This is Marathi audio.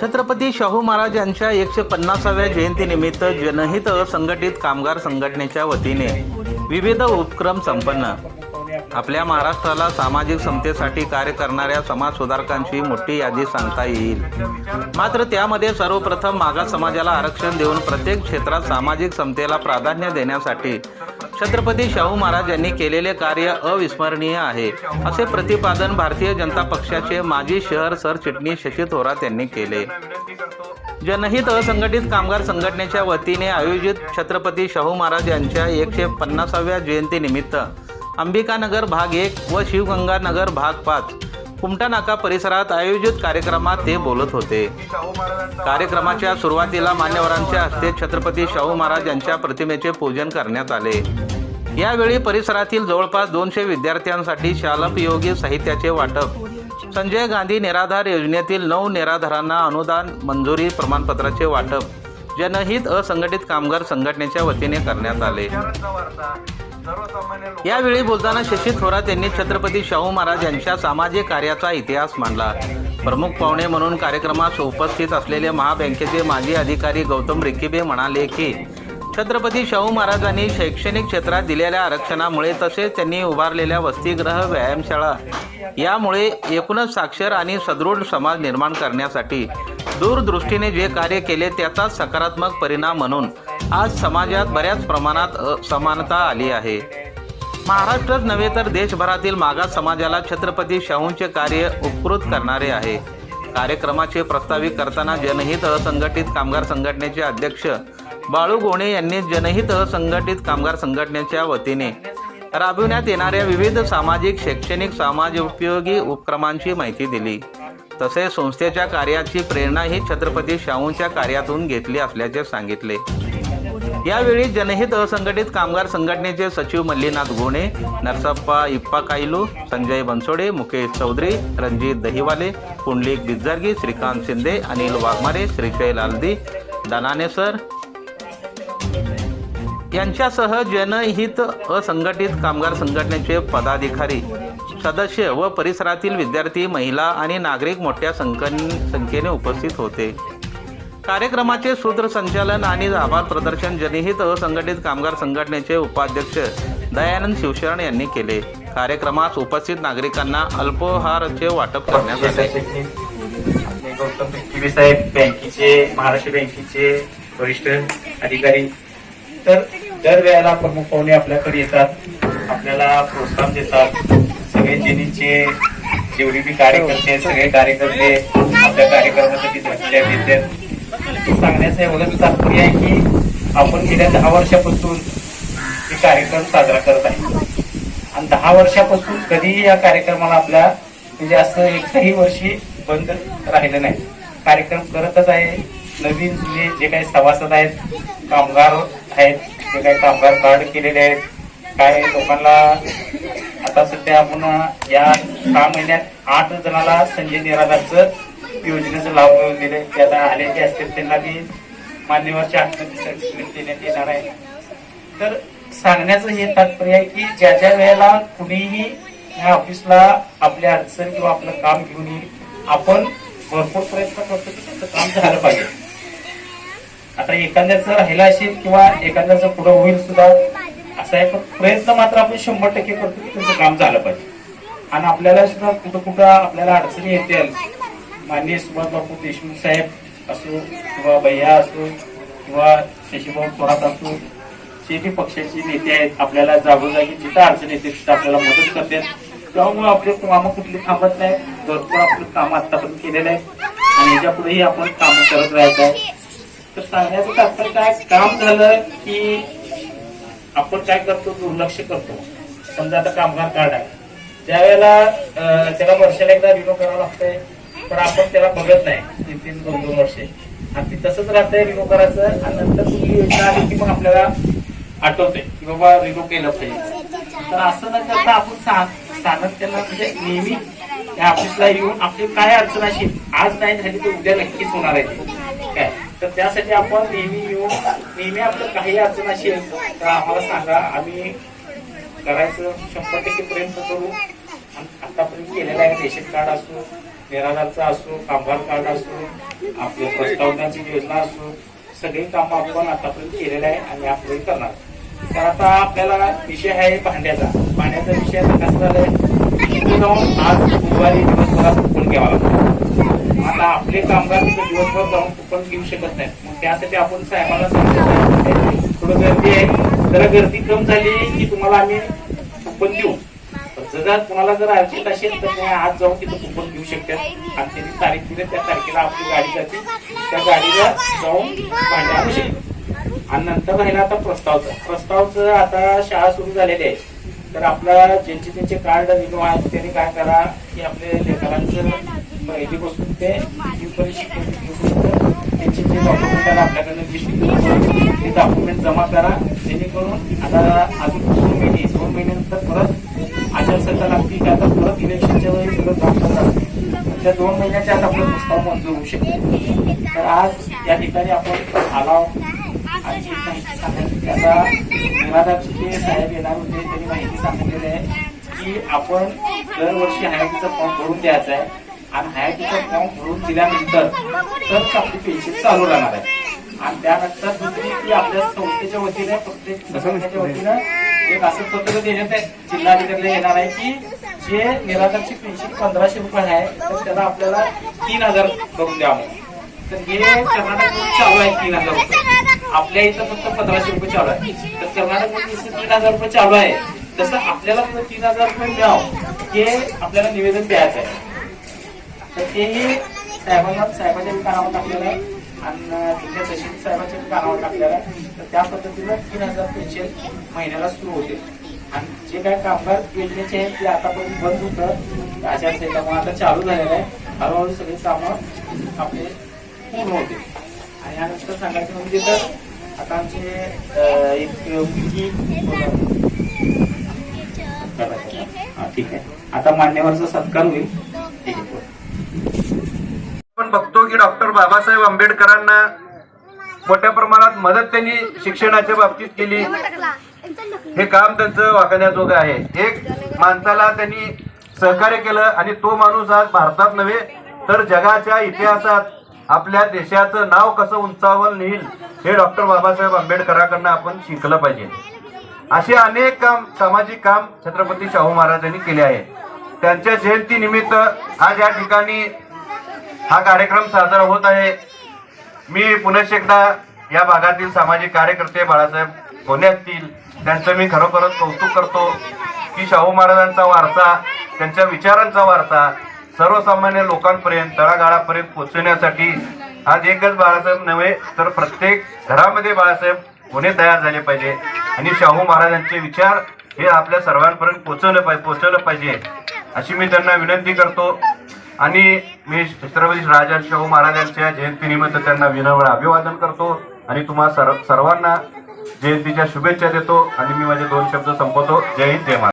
छत्रपती शाहू महाराज यांच्या एकशे पन्नासाव्या जयंतीनिमित्त जनहित असंघटित कामगार संघटनेच्या वतीने विविध उपक्रम संपन्न. आपल्या महाराष्ट्राला सामाजिक समतेसाठी कार्य करणाऱ्या समाज सुधारकांची मोठी यादी सांगता येईल. मात्र त्यामध्ये सर्वप्रथम मागास समाजाला आरक्षण देऊन प्रत्येक क्षेत्रात सामाजिक समतेला प्राधान्य देण्यासाठी छत्रपती शाहू महाराज यांनी केलेले कार्य अविस्मरणीय आहे. असे प्रतिपादन भारतीय जनता पक्षाचे माजी शहर सरचिटणीस शशी थोरात यांनी केले. जनहित असंघटित कामगार संघटनेच्या वतीने आयोजित छत्रपती शाहू महाराज यांच्या एकशे पन्नासाव्या जयंतीनिमित्त अंबिकानगर भाग एक व शिवगंगानगर भाग पाच कुमटा नाका परिसरात आयोजित कार्यक्रमात ते बोलत होते. कार्यक्रमाच्या सुरुवातीला मान्यवरांच्या हस्ते छत्रपती शाहू महाराज यांच्या प्रतिमेचे पूजन करण्यात आले. यावेळी परिसरातील जवळपास दोनशे विद्यार्थ्यांसाठी शालपयोगी साहित्याचे वाटप. संजय गांधी निराधार योजनेतील नऊ निराधारांना अनुदान मंजुरी प्रमाणपत्राचे वाटप. जनहित असंघटित कामगार संघटनेच्या वतीने करण्यात आले. यावेळी बोलताना शशी थोरात यांनी छत्रपती शाहू महाराज यांच्या सामाजिक कार्याचा इतिहास मांडला. प्रमुख पाहुणे म्हणून कार्यक्रमास उपस्थित असलेले महाबँकेचे माजी अधिकारी गौतम रिकिबे म्हणाले की छत्रपती शाहू महाराजांनी शैक्षणिक क्षेत्रात दिलेल्या आरक्षणामुळे तसेच त्यांनी उभारलेल्या वसतिगृह व्यायामशाळा यामुळे एकूणच साक्षर आणि सदृढ समाज निर्माण करण्यासाठी दूरदृष्टीने जे कार्य केले त्याचा सकारात्मक परिणाम म्हणून आज समाजात बऱ्याच प्रमाणात असमानता समानता आली आहे. महाराष्ट्रच नव्हे तर देशभरातील मागास समाजाला छत्रपती शाहूंचे कार्य उपकृत करणारे आहे. कार्यक्रमाचे प्रस्तावित करताना जनहित असंघटित कामगार संघटनेचे अध्यक्ष बाळू गोणे यांनी जनहित असंघटित कामगार संघटनेच्या वतीने राबविण्यात येणाऱ्या विविध सामाजिक शैक्षणिक समाजोपयोगी उपक्रमांची माहिती दिली. तसेच संस्थेच्या कार्याची प्रेरणा ही छत्रपती शाहूंच्या कार्यातून घेतली असल्याचे सांगितले. यावेळी जनहित असंघटित कामगार संघटनेचे सचिव मल्लीनाथ गोणे नरसप्पा इप्पा कायलू संजय बनसोडे मुकेश चौधरी रणजित दहिवाले पुंडलिक बिज्जर्गी श्रीकांत शिंदे अनिल वाघमारे श्रीशैल आलदी दनाने सर. यांच्यासह जनहित असंघटित कामगार संघटनेचे पदाधिकारी सदस्य व परिसरातील विद्यार्थी महिला आणि नागरिक मोठ्या संख्येने उपस्थित होते. कार्यक्रमाचे सूत्रसंचालन आणि आभार प्रदर्शन जनहित असंघटित कामगार संघटनेचे उपाध्यक्ष दयानंद शिवशरण यांनी केले. कार्यक्रमास उपस्थित नागरिकांना अल्पोहाराचे वाटप करण्यात आले. गौतम किबे साहेब बँकेचे महाराष्ट्र बँकेचे वरिष्ठ अधिकारी. तर दरवेळेला प्रमुख पाहुणे आपल्याकडे येतात. आपल्याला प्रोत्साहन देतात. सगळे जेनीचे जेवढे बी कार्यकर्ते सगळे कार्यकर्ते आपल्या कार्यक्रमासाठी धन्यवाद देतात सांगण्याचं एवढंच तात्पर्य आहे की आपण गेल्या दहा वर्षापासून हे कार्यक्रम साजरा करत आहे. आणि दहा वर्षापासून कधीही या कार्यक्रमाला आपल्या म्हणजे असं एकही वर्षी बंद राहिलं नाही. कार्यक्रम करतच आहे. नवीन जुने जे काही सभासद आहेत कामगार आहेत जे काही कामगार कार्ड केलेले आहेत काय लोकांना आता सध्या आपण या सहा महिन्यात आठ जणाला संजय निराधारचं योजनेचा लाभ मिळवून दिले. ते आता आलेले असतील त्यांना बी मान्यवरच्या सर्टिफिकेट देण्यात येणार आहे. तर सांगण्याचं हे तात्पर्य आहे की ज्या ज्या वेळेला कुणीही या ऑफिसला आपल्या अडचण किंवा आपलं काम घेऊन येईल आपण भरपूर प्रयत्न करतो की त्याचं काम झालं पाहिजे. आता एखाद्याचं राहिलं असेल किंवा एखाद्याचं पुढं होईल सुद्धा असा एक प्रयत्न मात्र आपण शंभर टक्के करतो की त्याचं काम झालं पाहिजे. आणि आपल्याला सुद्धा कुठं कुठं आपल्याला अडचणी येतील माननीय सुभाष बापू देशमुख साहेब असो किंवा भैया असो किंवा शशीभाऊ थोरात असो जे बी पक्षाचे नेते आहेत आपल्याला जागोजागी जिथं अडचण येते तिथं आपल्याला मदत करतात. त्यामुळे आपले कामं कुठली थांबत नाही. भरपूर आपलं काम आतापर्यंत केलेलं आहे. आणि याच्या पुढेही आपण काम करत राहायचं आहे. तर सांगण्याचं तात्पर्य काय? काम झालं की आपण काय करतो? दुर्लक्ष करतो. समजा आता कामगार कार्ड आहे. त्यावेळेला त्याला वर्षाला एकदा रिन्यू करावं लागतंय. पण आपण त्याला बघत नाही. तीन तीन दोन दोन वर्षे. आणि ती तसंच राहतंय रिनो करायचं. आणि नंतर तुम्ही योजना आली की मग आपल्याला आठवते की बाबा रिनो केलं पाहिजे. तर असं न करता आपण सांगत त्यांना म्हणजे नेहमी त्या ऑफिसला येऊन आपली काय अडचण असेल आज नाही झाली तर उद्या नक्कीच होणार आहे. काय? तर त्यासाठी आपण नेहमी येऊन नेहमी आपलं काही अडचण असेल तर आम्हाला सांगा. आम्ही करायचं शंभर टक्के प्रयत्न करू. आणि आतापर्यंत केलेलं आहे. रेशन कार्ड असो निराधारचा असो कामगार कार्ड असो आपलं प्रस्तावनाची योजना असो सगळी कामं आपण आतापर्यंत केलेलं आहे आणि आपण करणार. तर आता आपल्याला विषय आहे भांड्याचा. भांड्याचा विषय आता कसं झालाय. तिथे जाऊन आज बुधवारी दिवसभरात कुपन घ्यावा लागतो. आता आपले कामगार तिथे दिवसभर जाऊन कुपन घेऊ शकत नाहीत. मग त्यासाठी आपण साहेबांना सांगितलं थोडं गर्दी आहे. जरा गर्दी कम झाली की तुम्हाला आम्ही कुपन देऊ. जर कुणाला जर अर्जंट असेल तर ते आज जाऊन तिथं कुपन घेऊ शकतात आणि त्यांनी तारीख दिली त्या तारखेला आपली गाडी जाते. त्या गाडीला जाऊन भांडे आणू शकतो. आणि नंतर राहिला आता प्रस्तावचं. प्रस्तावचं आता शाळा सुरू झालेली आहे. तर आपला ज्यांचे त्यांचे कार्ड रिन्यू आहेत त्यांनी काय करा की आपल्या लेकरांचं पहिलीपासून ते त्यांचे जे डॉक्युमेंट आहे आपल्याकडनं लिस्ट ते डॉक्युमेंट जमा करा. जेणेकरून आता अजून दोन महिने दोन महिन्यानंतर परत आचारसंहिता लागते की आता परत इलेक्शनच्या वेळी सगळं काम करणार त्या दोन महिन्याच्या आत आपला प्रस्ताव मंजूर होऊ शकतो तर आज या ठिकाणी आपण आलाव आणि त्याचा निवादाचे साहेब येणार होते त्यांनी माहिती सांगितलेली आहे की आपण दरवर्षी हयातीचा फॉर्म भरून द्यायचा आहे. आणि हयातीचा फॉर्म भरून दिल्यानंतर तर आपली पेन्शन चालू राहणार आहे. आणि त्यानंतर दुसरी की आपल्या संस्थेच्या वतीने प्रत्येक संस्थेच्या वतीनं एक असं पत्र देण्यात आहे जिल्हाधिकाऱ्याला येणार आहे की जे निराधारची पेन्शन पंधराशे रुपये आहे तर त्याला आपल्याला तीन हजार करून द्यावं तर हे कर्नाटक चालू आहे तीन हजार रुपये. आपल्या इथं फक्त पंधराशे रुपये चालू आहे. तर कर्नाटक जसं तीन हजार रुपये चालू आहे. तसं आपल्याला तीन हजार रुपये मिळावं हे आपल्याला निवेदन द्यायचं आहे. तर तेही साहेबांना साहेबांच्या बी कानावर आपल्याला आणि तिथल्या तहसील साहेबांच्या कानावर टाकलेलं आहे. तर त्या पद्धतीनं तीन हजार पेन्शन महिन्याला सुरू होते. आणि जे काय कामगार योजनेचे आहेत ते आतापर्यंत बंद होतं. आचारसंहितामुळे आता चालू झालेलं आहे. हळूहळू सगळी कामं आपले पूर्ण होते आणि यानंतर सांगायचं म्हणजे तर आता आमचे एक मुलगी हा, ठीक आहे. आता मान्यवरचा सत्कार होईल. बघतो की डॉक्टर बाबासाहेब आंबेडकरांना मोठ्या प्रमाणात मदत त्यांनी शिक्षणाच्या बाबतीत केली. हे काम त्यांचं वाकण्याजोगं आहे. एक माणसाला त्यांनी सहकार्य केलं आणि तो माणूस आज भारतात नव्हे तर जगाच्या इतिहासात आपल्या देशाचं नाव कसं उंचावलं नेईल हे डॉक्टर बाबासाहेब आंबेडकरांकडनं आपण शिकलं पाहिजे. असे अनेक काम सामाजिक काम छत्रपती शाहू महाराजांनी केले आहे त्यांच्या जयंती निमित्त आज या ठिकाणी हा कार्यक्रम साजरा होत आहे. मी पुनश एकदा या भागातील सामाजिक कार्यकर्ते बाळासाहेब कोणे असतील. त्यांचं मी खरोखरच कौतुक करतो की शाहू महाराजांचा वारसा त्यांच्या विचारांचा वारसा सर्वसामान्य लोकांपर्यंत तळागाळापर्यंत पोहोचवण्यासाठी आज एकच बाळासाहेब नव्हे तर प्रत्येक घरामध्ये बाळासाहेब कोणे तयार झाले पाहिजे. आणि शाहू महाराजांचे विचार हे आपल्या सर्वांपर्यंत पोचवलं पाहिजे पोचवलं पाहिजे. अशी मी त्यांना विनंती करतो. आणि मी छत्रपती राजा शाहू महाराजांच्या जयंतीनिमित्त त्यांना विनम्र अभिवादन करतो आणि तुम्हा सर्व सर्वांना जयंतीच्या शुभेच्छा देतो आणि मी माझे दोन शब्द संपवतो. जय हिंद जय महाराज